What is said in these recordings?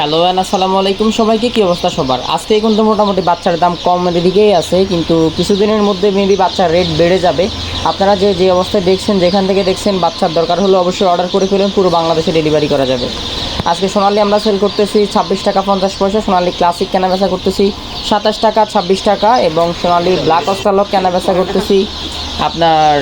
Hello and আসসালামু আলাইকুম। সবাইকে কী অবস্থা সবার? আজকে কিন্তু মোটামুটি বাচ্চার দাম কমের দিকেই আছে, কিন্তু কিছুদিনের মধ্যে মেবি বাচ্চার রেট বেড়ে যাবে। আপনারা যে যে অবস্থায় দেখছেন, যেখান থেকে দেখছেন বাচ্চার দরকার হলে অবশ্যই অর্ডার করে ফেলেন, পুরো বাংলাদেশে ডেলিভারি করা যাবে। আজকে সোনালি আমরা সেল করতেছি ছাব্বিশ টাকা পঞ্চাশ পয়সা, সোনালি ক্লাসিক কেনা বেচা করতেছি সাতাশ টাকা, ছাব্বিশ টাকা এবং সোনালি ব্ল্যাক অস্টালক কেনা বেচা করতেছি আপনার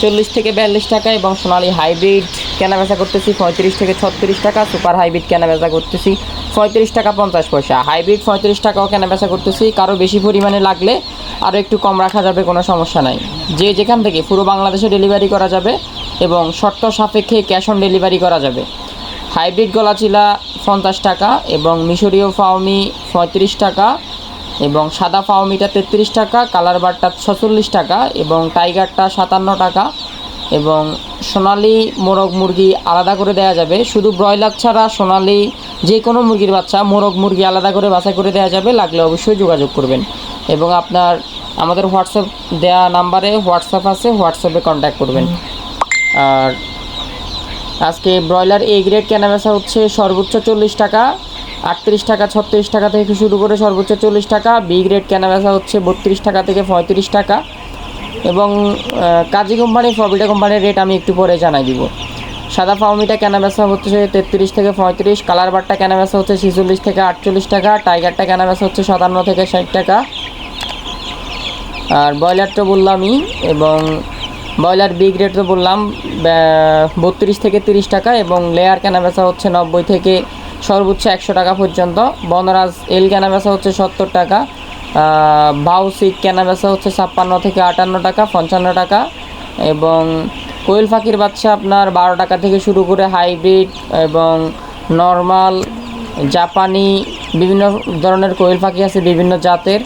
চল্লিশ থেকে বিয়াল্লিশ টাকা এবং সোনালি হাইব্রিড কেনা বেচা করতেছি পঁয়ত্রিশ থেকে ছত্রিশ টাকা সুপার হাইব্রিড কেনা বেচা করতেছি। পঁয়ত্রিশ টাকা পঞ্চাশ পয়সা। হাইব্রিড পঁয়ত্রিশ টাকাও কেনা বেচা করতেছি। কারও বেশি পরিমাণে লাগলে আরও একটু কম রাখা যাবে, কোনো সমস্যা নাই। যে যেখান থেকে পুরো বাংলাদেশে ডেলিভারি করা যাবে এবং শর্ত সাপেক্ষে ক্যাশ অন ডেলিভারি করা যাবে। হাইব্রিড গলাচিলা পঞ্চাশ টাকা এবং মিশরীয় ফাউমি পঁয়ত্রিশ টাকা এবং সাদা ফাউমিটা তেত্রিশ টাকা, কালার বারটা ছচল্লিশ টাকা এবং টাইগারটা সাতান্ন টাকা এবং সোনালি মোরগ মুরগি আলাদা করে দেওয়া যাবে। শুধু ব্রয়লার ছাড়া সোনালি যে কোনো মুরগির বাচ্চা মোরগ মুরগি আলাদা করে বাছাই করে দেওয়া যাবে, লাগলে অবশ্যই যোগাযোগ করবেন। এবং আপনার, আমাদের হোয়াটসঅ্যাপ দেওয়া নাম্বারে হোয়াটসঅ্যাপ আছে, হোয়াটসঅ্যাপে কন্ট্যাক্ট করবেন। আর আজকে ব্রয়লার এ গ্রেড কেনা বেচা হচ্ছে সর্বোচ্চ চল্লিশ টাকা, আটত্রিশ টাকা, ছত্রিশ টাকা থেকে শুরু করে সর্বোচ্চ চল্লিশ টাকা বি গ্রেড কেনা বেচা হচ্ছে বত্রিশ টাকা থেকে পঁয়ত্রিশ টাকা। এবং কাজী কোম্পানি, ফবিটা কোম্পানির রেট আমি একটু পরে জানাই দিব। সাদা ফাউমিটা কেনা বেচা হচ্ছে তেত্রিশ থেকে পঁয়ত্রিশ, কালার বারটা কেনা বেচা হচ্ছে ছেচল্লিশ থেকে আটচল্লিশ টাকা, টাইগারটা কেনা বেচা হচ্ছে সাতান্ন থেকে ষাট টাকা। আর ব্রয়লারটা বললামই, এবং ব্রয়লার বিগ রেট তো বললাম বত্রিশ থেকে তিরিশ টাকা, এবং লেয়ার কেনা বেচা হচ্ছে নব্বই থেকে সর্বোচ্চ একশো টাকা পর্যন্ত, বনরাজ এল কেনা বেচা হচ্ছে সত্তর টাকা বাউসিক কেনা বেচা হচ্ছে ছাপ্পান্ন থেকে আটান্ন টাকা, পঞ্চান্ন টাকা এবং কোয়েল পাখির বাচ্চা আপনার বারো টাকা থেকে শুরু করে হাইব্রিড এবং নর্মাল জাপানি বিভিন্ন ধরনের কোয়েল পাখি আছে বিভিন্ন জাতের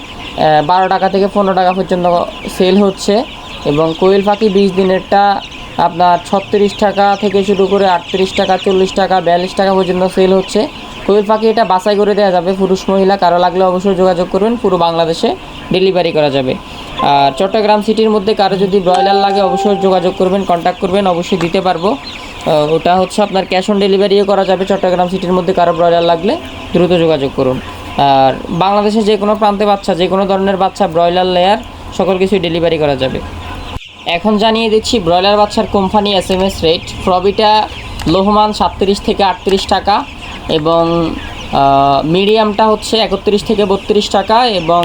বারো টাকা থেকে পনেরো টাকা পর্যন্ত সেল হচ্ছে এবং কোয়েল পাখি বিশ দিনেরটা আপনার ছত্রিশ টাকা থেকে শুরু করে আটত্রিশ টাকা, চল্লিশ টাকা, বিয়াল্লিশ টাকা পর্যন্ত সেল হচ্ছে। কোয়েল পাখি এটা বাছাই করে দেওয়া যাবে। পুরুষ, মহিলা কারও লাগলে অবশ্যই যোগাযোগ করবেন। পুরো বাংলাদেশে ডেলিভারি করা যাবে। আর চট্টগ্রাম সিটির মধ্যে কারও যদি ব্রয়লার লাগে অবশ্যই যোগাযোগ করবেন কন্ট্যাক্ট করবেন, অবশ্যই দিতে পারব। ওটা হচ্ছে আপনার ক্যাশ অন ডেলিভারিও করা যাবে। চট্টগ্রাম সিটির মধ্যে কারও ব্রয়লার লাগলে দ্রুত যোগাযোগ করুন। আর বাংলাদেশে যে কোনো প্রান্তে বাচ্চা, যে কোনো ধরনের বাচ্চা ব্রয়লার লেয়ার সকল কিছুই ডেলিভারি করা যাবে। এখন জানিয়ে দিচ্ছি ব্রয়লার বাচ্চার company S M S rate Provita Lohmann সাতত্রিশ থেকে আটত্রিশ টাকা। এবং মিডিয়ামটা হচ্ছে একত্রিশ থেকে বত্রিশ টাকা এবং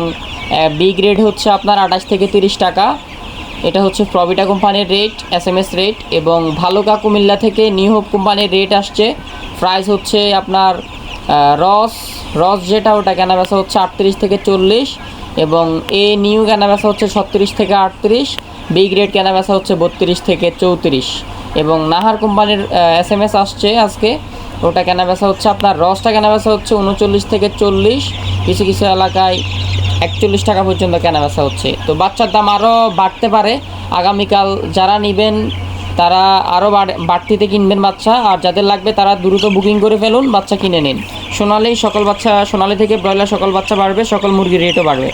বি গ্রেড হচ্ছে আপনার আঠাশ থেকে তিরিশ টাকা। এটা হচ্ছে প্রবিটা কোম্পানির rate S M S rate এবং ভালোকা কুমিল্লা থেকে নিউ হোপ কোম্পানির রেট আসছে। প্রাইস হচ্ছে আপনার রস রস যেটা ওটা কেনা বেচা হচ্ছে আটত্রিশ থেকে চল্লিশ এবং এ নিউ কেনা বেচা হচ্ছে ছত্রিশ থেকে আটত্রিশ বি গ্রেড কেনা বেচা হচ্ছে বত্রিশ থেকে চৌত্রিশ এবং নাহার কোম্পানির এস এম এস আসছে আজকে। ওটা কেনা বেচা হচ্ছে আপনার রসটা কেনা বেচা হচ্ছে উনচল্লিশ থেকে চল্লিশ। কিছু কিছু এলাকায় একচল্লিশ টাকা পর্যন্ত কেনা বেচা হচ্ছে। তো বাচ্চার দাম আরও বাড়তে পারে। আগামীকাল যারা নেবেন, তারা আরও বাড়তিতে কিনবেন বাচ্চা। আর যাদের লাগবে, তারা দ্রুত বুকিং করে ফেলুন, বাচ্চা কিনে নিন। সোনালি সকল বাচ্চা, সোনালি থেকে ব্রয়লার সকল বাচ্চা বাড়বে, সকল মুরগির রেটও বাড়বে।